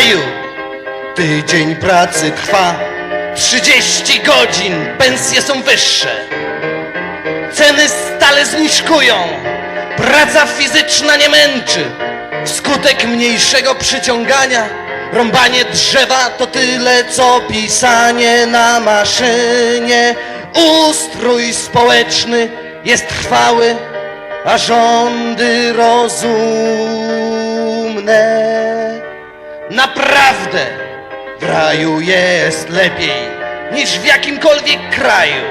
kraju tydzień pracy trwa 30 godzin, pensje są wyższe. Ceny stale zniżkują, praca fizyczna nie męczy. Skutek mniejszego przyciągania, rąbanie drzewa to tyle co pisanie na maszynie. Ustrój społeczny jest trwały, a rządy rozumne. Naprawdę w raju jest lepiej niż w jakimkolwiek kraju.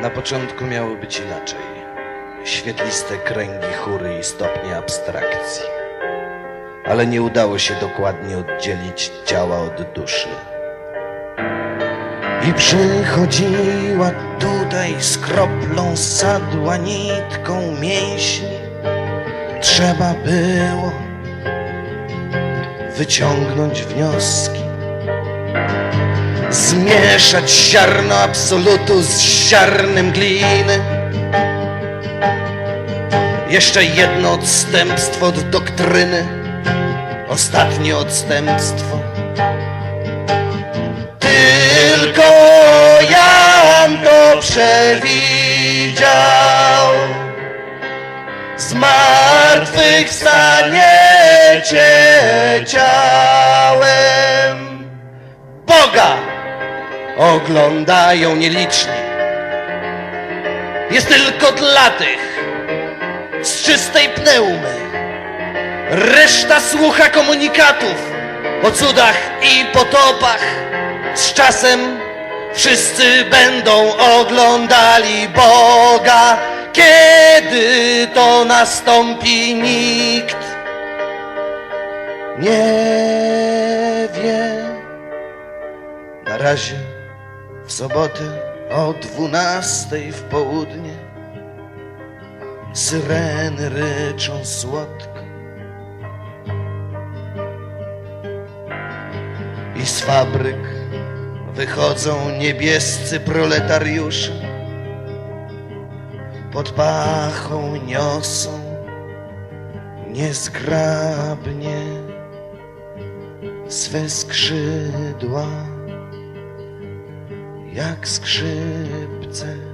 Na początku miało być inaczej. Świetliste kręgi chóry i stopnie abstrakcji. Ale nie udało się dokładnie oddzielić ciała od duszy. I przychodziła tutaj z kroplą sadła nitką mięśni. Trzeba było wyciągnąć wnioski. Zmieszać ziarno absolutu z ziarnem gliny. Jeszcze jedno odstępstwo od doktryny. Ostatnie odstępstwo. Tylko Jan to przewidział. Zmartwychwstaniecie ciałem. Boga oglądają nieliczni. Jest tylko dla tych z czystej pneumy. Reszta słucha komunikatów o cudach i potopach. Z czasem wszyscy będą oglądali Boga. Kiedy to nastąpi, nikt nie wie. Na razie w sobotę o dwunastej w południe syreny ryczą słodko. I z fabryk wychodzą niebiescy proletariusze. Pod pachą niosą niezgrabnie swe skrzydła jak skrzypce.